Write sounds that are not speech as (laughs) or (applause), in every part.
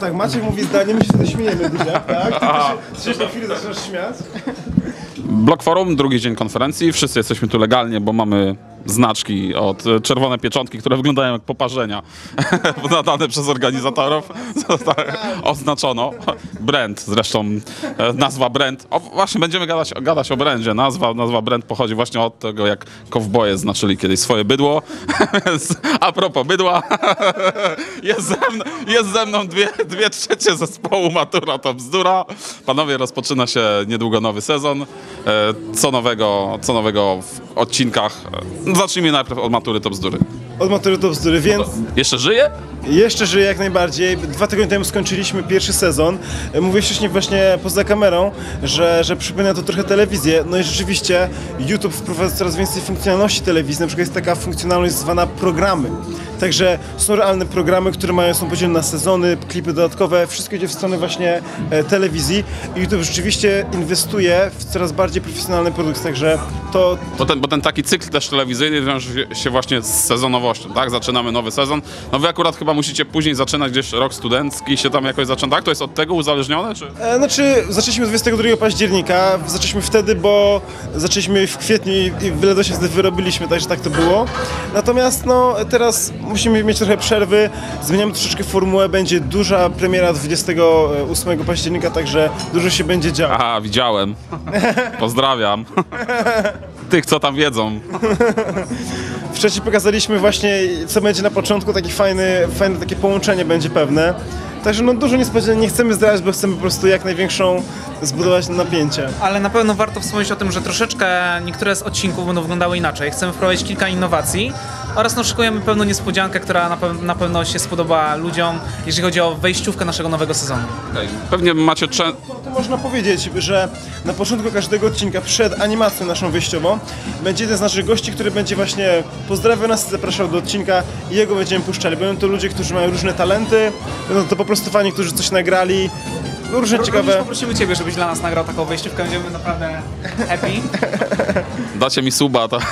tak, Maciek mówi zdanie, my się wtedy śmiejemy dużo, tak? Ty się, ty się po chwili zaczynasz śmiać. Blok Forum, drugi dzień konferencji. Wszyscy jesteśmy tu legalnie, bo mamy znaczki od e, czerwone pieczątki, które wyglądają jak poparzenia, (laughs) nadane przez organizatorów. (laughs) Zostały oznaczono. Brand, zresztą e, nazwa brand. O, właśnie będziemy gadać, gadać o brandzie. Nazwa, nazwa brand pochodzi właśnie od tego, jak kowboje znaczyli kiedyś swoje bydło. (laughs) Więc a propos bydła, jest ze mną, jest ze mną dwie, dwie trzecie zespołu Matura to bzdura. Panowie, rozpoczyna się niedługo nowy sezon. E, Co nowego, co nowego w odcinkach? E, Zacznijmy najpierw od Matury to bzdury. Od matury do bzdury, więc Jeszcze żyje? Jeszcze żyję jak najbardziej. Dwa tygodnie temu skończyliśmy pierwszy sezon. Mówię wcześniej właśnie poza kamerą, że, że przypomina to trochę telewizję. No i rzeczywiście YouTube wprowadza coraz więcej funkcjonalności telewizji. Na przykład jest taka funkcjonalność zwana programy. Także są realne programy, które mają, są podzielone na sezony, klipy dodatkowe. Wszystko idzie w stronę właśnie e, telewizji. I YouTube rzeczywiście inwestuje w coraz bardziej profesjonalny produkt. Także to, Bo ten, bo ten taki cykl też telewizyjny wiąże się właśnie z sezonowością, tak? Zaczynamy nowy sezon. No wy akurat chyba musicie później zaczynać gdzieś rok studencki się tam jakoś zaczyna. Tak? To jest od tego uzależnione, czy? E, Znaczy, zaczęliśmy 22 października, zaczęliśmy wtedy, bo zaczęliśmy w kwietniu i i się wtedy wyrobiliśmy, także tak to było. Natomiast no, teraz musimy mieć trochę przerwy, zmieniamy troszeczkę formułę, będzie duża premiera 28 października, także dużo się będzie działo. Aha, widziałem. Pozdrawiam. (laughs) Tych, co tam wiedzą. (laughs) Wcześniej pokazaliśmy właśnie, co będzie na początku, taki fajny, fajne takie połączenie będzie pewne. Także no dużo niespodzianek nie chcemy zdradzać, bo chcemy po prostu jak największą zbudować napięcie. Ale na pewno warto wspomnieć o tym, że troszeczkę niektóre z odcinków będą wyglądały inaczej. Chcemy wprowadzić kilka innowacji oraz no, szykujemy pewną niespodziankę, która na, pew- na pewno się spodoba ludziom, jeżeli chodzi o wejściówkę naszego nowego sezonu. Pewnie macie czę- To można powiedzieć, że na początku każdego odcinka, przed animacją naszą wyjściową, będzie jeden z naszych gości, który będzie właśnie pozdrawiał nas, zapraszał do odcinka i jego będziemy puszczali. Będą to ludzie, którzy mają różne talenty, będą to po prostu fani, którzy coś nagrali, różne Również ciekawe... poprosimy Ciebie, żebyś dla nas nagrał taką wejściówkę, będziemy naprawdę happy. (laughs) dacie mi suba, to. (laughs)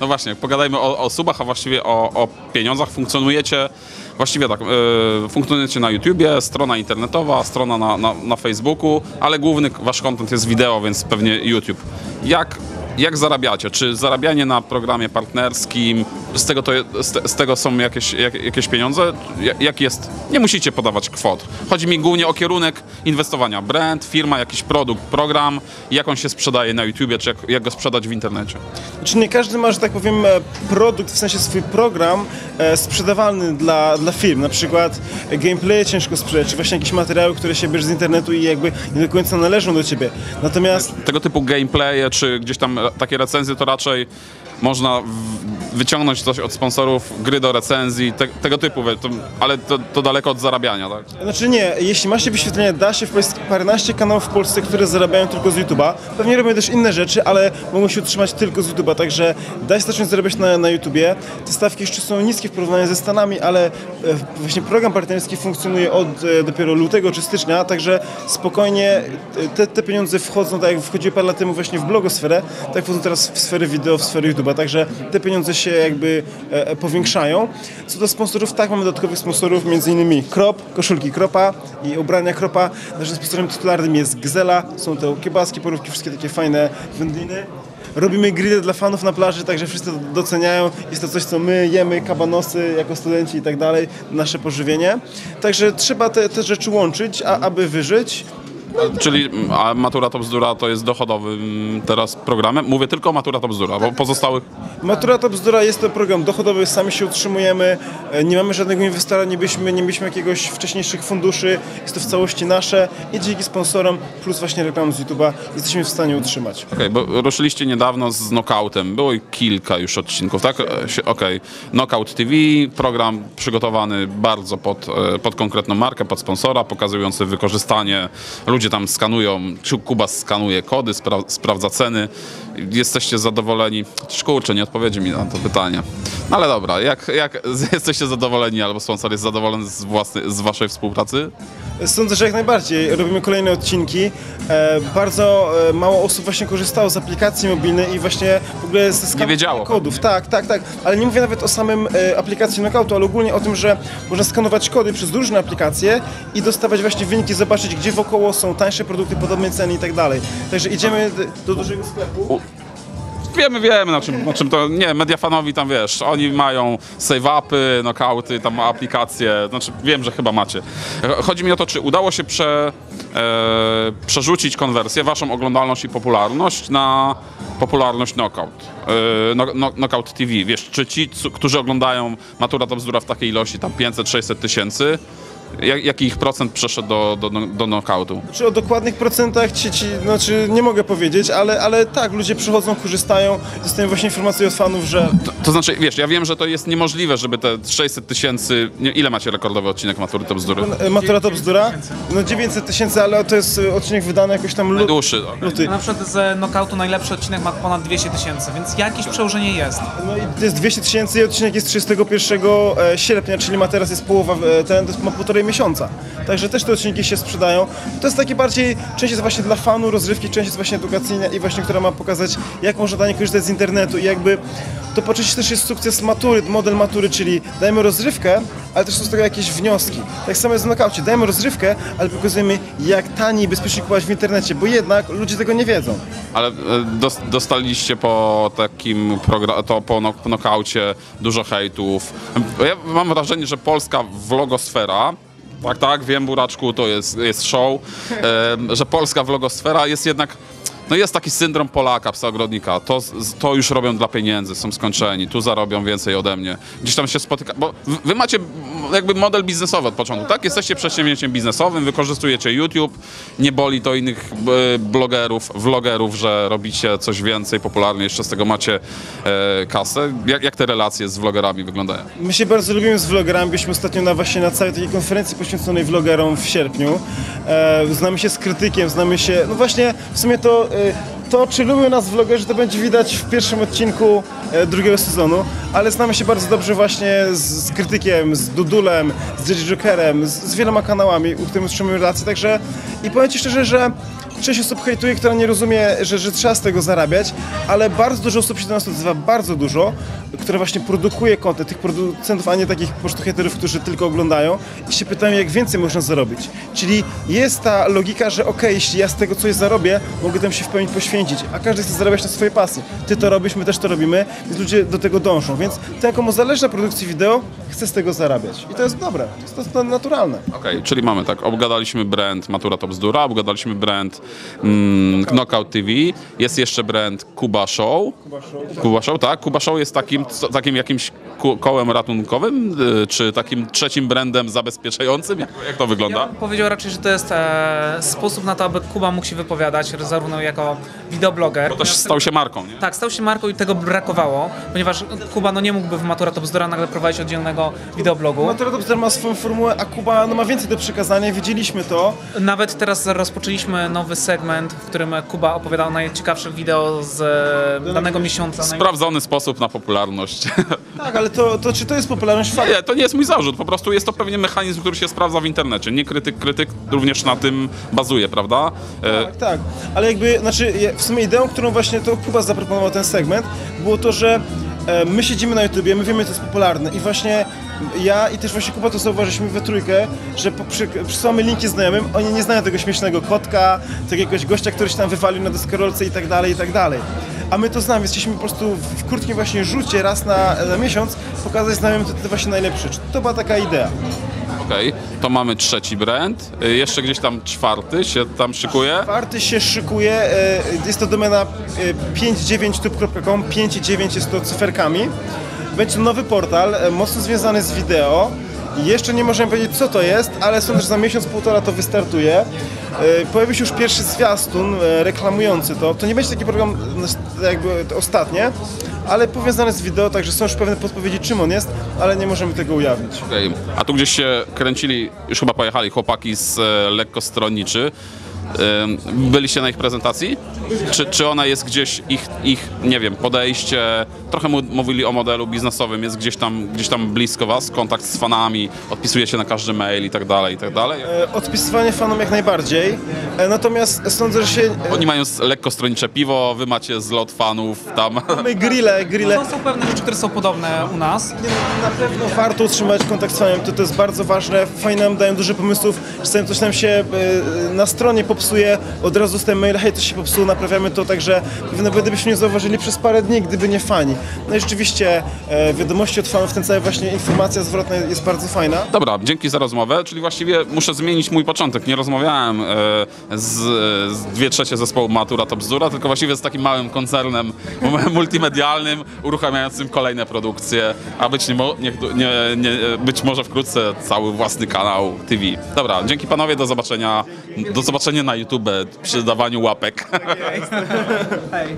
No właśnie, pogadajmy o, o subach, a właściwie o, o pieniądzach. Funkcjonujecie, właściwie tak, yy, funkcjonujecie na YouTubie, strona internetowa, strona na, na, na Facebooku, ale główny wasz content jest wideo, więc pewnie YouTube. Jak, jak zarabiacie? Czy zarabianie na programie partnerskim, z tego, to, z, z tego są jakieś, jak, jakieś pieniądze? Ja- Jak jest? Nie musicie podawać kwot. Chodzi mi głównie o kierunek inwestowania. Brand, firma, jakiś produkt, program, jak on się sprzedaje na YouTubie, czy jak, jak go sprzedać w internecie. Czy nie każdy ma, że tak powiem, e, produkt, w sensie swój program e, sprzedawalny dla, dla firm, na przykład gameplay ciężko sprzedać, czy właśnie jakieś materiały, które się bierz z internetu i jakby nie do końca należą do ciebie. Natomiast Tego typu gameplaye, czy gdzieś tam takie recenzje, to raczej można wyciągnąć coś od sponsorów, gry do recenzji, te, tego typu, to, ale to, to daleko od zarabiania, tak? Znaczy nie, jeśli macie wyświetlenia, da się wpaść paręnaście kanałów w Polsce, które zarabiają tylko z YouTube'a. Pewnie robią też inne rzeczy, ale mogą się utrzymać tylko z YouTube'a, także da się zacząć zarabiać na, na YouTubie. Te stawki jeszcze są niskie w porównaniu ze Stanami, ale e, właśnie program partnerski funkcjonuje od e, dopiero lutego czy stycznia, także spokojnie e, te, te pieniądze wchodzą, tak jak wchodziły parę lat temu właśnie w blogosferę, tak wchodzą teraz w sferę wideo, w sferę YouTube'a, także te pieniądze się jakby e, e, powiększają. Co do sponsorów, tak, mamy dodatkowych sponsorów, innymi Krop, koszulki Kropa i ubrania Kropa. Naszym sponsorem tytularnym jest Gzela, są to kiełbaski, porówki, wszystkie takie fajne wędliny. Robimy grille dla fanów na plaży, także wszyscy to doceniają. Jest to coś, co my jemy, kabanosy jako studenci i tak dalej, nasze pożywienie. Także trzeba te, te rzeczy łączyć, a aby wyżyć. Czyli mm, a Matura to bzdura to jest dochodowym teraz programem. Mówię tylko o Matura to bzdura, bo pozostałych Matura to bzdura, jest to program dochodowy, sami się utrzymujemy, e, nie mamy żadnego inwestora, nie byliśmy, nie mieliśmy jakiegoś wcześniejszych funduszy, jest to w całości nasze i dzięki sponsorom plus właśnie reklam z YouTube'a jesteśmy w stanie utrzymać. Okej, bo ruszyliście niedawno z Knockoutem. Było kilka już odcinków, tak? E, Okej. Knockout TV, program przygotowany bardzo pod, e, pod konkretną markę, pod sponsora, pokazujący wykorzystanie. Ludzie tam skanują, Kuba skanuje kody, spra- sprawdza ceny. Jesteście zadowoleni? Kurczę, nie odpowiedzi mi na to pytanie. No ale dobra, jak, jak (laughs) jesteście zadowoleni albo sponsor jest zadowolony z, własnej, z waszej współpracy? Sądzę, że jak najbardziej. Robimy kolejne odcinki. E, bardzo e, mało osób właśnie korzystało z aplikacji mobilnej i właśnie w ogóle ze skanowania wiedziało. kodów. Tak, tak, tak. Ale nie mówię nawet o samym e, aplikacji Knockoutu, ale ogólnie o tym, że można skanować kody przez różne aplikacje i dostawać właśnie wyniki, zobaczyć gdzie wokoło są tańsze produkty, podobnej ceny i tak dalej. Także idziemy do dużego sklepu. Wiemy, wiemy na czym, na czym to, nie, mediafanowi tam wiesz, oni mają save-upy, knockouty, tam aplikacje, znaczy wiem, że chyba macie. Chodzi mi o to, czy udało się prze, e, przerzucić konwersję, waszą oglądalność i popularność na popularność knockout, e, no, no, knockout TV, wiesz, czy ci, którzy oglądają Matura to bzdura w takiej ilości, tam 500-600 tysięcy, jak, jaki ich procent przeszedł do, do, do knockoutu? Czy o dokładnych procentach ci, ci znaczy nie mogę powiedzieć, ale, ale tak, ludzie przychodzą, korzystają, dostają właśnie informacje od fanów, że To, to znaczy, wiesz, ja wiem, że to jest niemożliwe, żeby te 600 tysięcy, ile macie rekordowy odcinek Matury to bzdury? e, Matura to bzdura. No 900 tysięcy, ale to jest e, odcinek wydany jakoś tam okej. luty. Na przykład z knockoutu najlepszy odcinek ma ponad 200 tysięcy, więc jakieś przełożenie jest. No i to jest 200 tysięcy i odcinek jest 31 e, sierpnia, czyli ma teraz jest połowa, ten to jest ma półtorej miesiąca. Także też te odcinki się sprzedają. To jest takie bardziej, część jest właśnie dla fanu rozrywki, część jest właśnie edukacyjna i właśnie, która ma pokazać, jak można dalej korzystać z internetu i jakby to po części też jest sukces matury, model matury, czyli dajemy rozrywkę, ale też są z tego jakieś wnioski. Tak samo jest w nokaucie, dajemy rozrywkę, ale pokazujemy, jak taniej i bezpiecznie kupować w internecie, bo jednak ludzie tego nie wiedzą. Ale e, dos, dostaliście po takim to po nok- knockaucie dużo hejtów. Ja mam wrażenie, że polska vlogosfera tak, tak, wiem, Buraczku, to jest, jest show, że polska vlogosfera jest jednak, no jest taki syndrom Polaka, psa ogrodnika, to, to już robią dla pieniędzy, są skończeni, tu zarobią więcej ode mnie. Gdzieś tam się spotyka, bo wy- macie jakby model biznesowy od początku, tak? Jesteście przedsięwzięciem biznesowym, wykorzystujecie YouTube, nie boli to innych e, blogerów, vlogerów, że robicie coś więcej, popularnie, jeszcze z tego macie e, kasę. Jak, jak te relacje z vlogerami wyglądają? My się bardzo lubimy z vlogerami. Byliśmy ostatnio na właśnie na całej takiej konferencji poświęconej vlogerom w sierpniu. E, znamy się z krytykiem, znamy się. No właśnie, w sumie to. E, to, czy lubią nas vlogerzy, to będzie widać w pierwszym odcinku e, drugiego sezonu, ale znamy się bardzo dobrze właśnie z, z krytykiem, z Dudulem, z JJ Jokerem, z, z wieloma kanałami, u których utrzymujemy relacje, także i powiem Ci szczerze, że część osób hejtuje, która nie rozumie, że, że trzeba z tego zarabiać, ale bardzo dużo osób się do nas odzywa, bardzo dużo, które właśnie produkuje kontent, tych producentów, a nie takich po prostu hejterów, którzy tylko oglądają i się pytają, jak więcej można zarobić. Czyli jest ta logika, że okej, jeśli ja z tego coś zarobię, mogę temu się w pełni poświęcić, a każdy chce zarabiać na swojej pasji. Ty to robisz, my też to robimy, więc ludzie do tego dążą, więc ten, komu zależy na produkcji wideo, chce z tego zarabiać. I to jest dobre, to jest, naturalne. Okej, czyli mamy tak, obgadaliśmy brand Matura to bzdura, obgadaliśmy brand mm, Knockout TV, jest jeszcze brand Kuba Show. Kuba Show, tak. Kuba Show jest takim, co- takim jakimś kołem ratunkowym, y, czy takim trzecim brandem zabezpieczającym? Jak, jak to wygląda? Ja bym powiedział raczej, że to jest e, sposób na to, aby Kuba mógł się wypowiadać, zarówno jako wideobloger. To też stał się marką, nie? Tak, stał się marką i tego brakowało, ponieważ Kuba no nie mógłby w Matura to bzdura nagle prowadzić oddzielnego wideoblogu. Matura Dobster ma swoją formułę, a Kuba no, ma więcej do przekazania, widzieliśmy to. Nawet teraz rozpoczęliśmy nowy segment, w którym Kuba opowiadał o najciekawszych wideo z e, danego miesiąca. Sprawdzony sposób na popularność. (laughs) Tak, ale to, to czy to jest popularność? Fakt. Nie, to nie jest mój zarzut, po prostu jest to pewnie mechanizm, który się sprawdza w internecie. Nie krytyk, krytyk również na tym bazuje, prawda? E, Tak, tak. Ale jakby, znaczy w sumie ideą, którą właśnie to Kuba zaproponował ten segment, było to, że my siedzimy na YouTubie, my wiemy, to jest popularne i właśnie ja i też właśnie Kuba to zauważyliśmy we trójkę, że po- przy, przysyłamy linki znajomym, oni nie znają tego śmiesznego kotka, tego jakiegoś gościa, który się tam wywalił na deskorolce i tak dalej, i tak dalej. A my to znamy, chcieliśmy po prostu w krótkim właśnie rzucie raz na, na miesiąc pokazać znajomym to, to właśnie najlepsze. To była taka idea. Okej, to mamy trzeci brand. Y, Jeszcze gdzieś tam czwarty się tam szykuje. Czwarty się szykuje, e, jest to domena e, 59tube.com, 59 jest to cyferkami. Będzie nowy portal, mocno związany z wideo. Jeszcze nie możemy powiedzieć co to jest, ale sądzę, że za miesiąc, półtora to wystartuje. E, Pojawi się już pierwszy zwiastun e, reklamujący to. To nie będzie taki program e, jakby ostatnie, ale powiązany z wideo, także są już pewne podpowiedzi czym on jest, ale nie możemy tego ujawnić. Okej. A tu gdzieś się kręcili, już chyba pojechali chłopaki z e, lekko stronniczy. Byliście na ich prezentacji? Czy, czy ona jest gdzieś, ich, ich, nie wiem, podejście, trochę mówili o modelu biznesowym, jest gdzieś tam, gdzieś tam blisko was, kontakt z fanami, odpisuje się na każdy mail i tak dalej, i tak dalej? E, Odpisywanie fanom jak najbardziej, e, natomiast sądzę, że się... e, Oni mają lekko stronicze piwo, wy macie zlot fanów tam. (laughs) Mamy grille, grille. To są pewne rzeczy, które są podobne u nas. Nie, Na pewno warto utrzymać kontakt z fanem, to, to jest bardzo ważne. Fani nam dają dużo pomysłów. Czasami coś nam się na stronie popsuje, od razu z tym maila, hej, to się popsuło, naprawiamy to, także pewno gdybyśmy nie zauważyli przez parę dni, gdyby nie fani. No i rzeczywiście e, wiadomości od fanów, ten cały właśnie informacja zwrotna jest bardzo fajna. Dobra, dzięki za rozmowę, czyli właściwie muszę zmienić mój początek. Nie rozmawiałem e, z, z dwie trzecie zespołu Matura to Bzdura, tylko właściwie z takim małym koncernem (laughs) multimedialnym, uruchamiającym kolejne produkcje, a być, nie, nie, nie, nie, być może wkrótce cały własny kanał TV. Dobra, dzięki panowie, do zobaczenia, do zobaczenia na YouTube przy dawaniu łapek. Hej.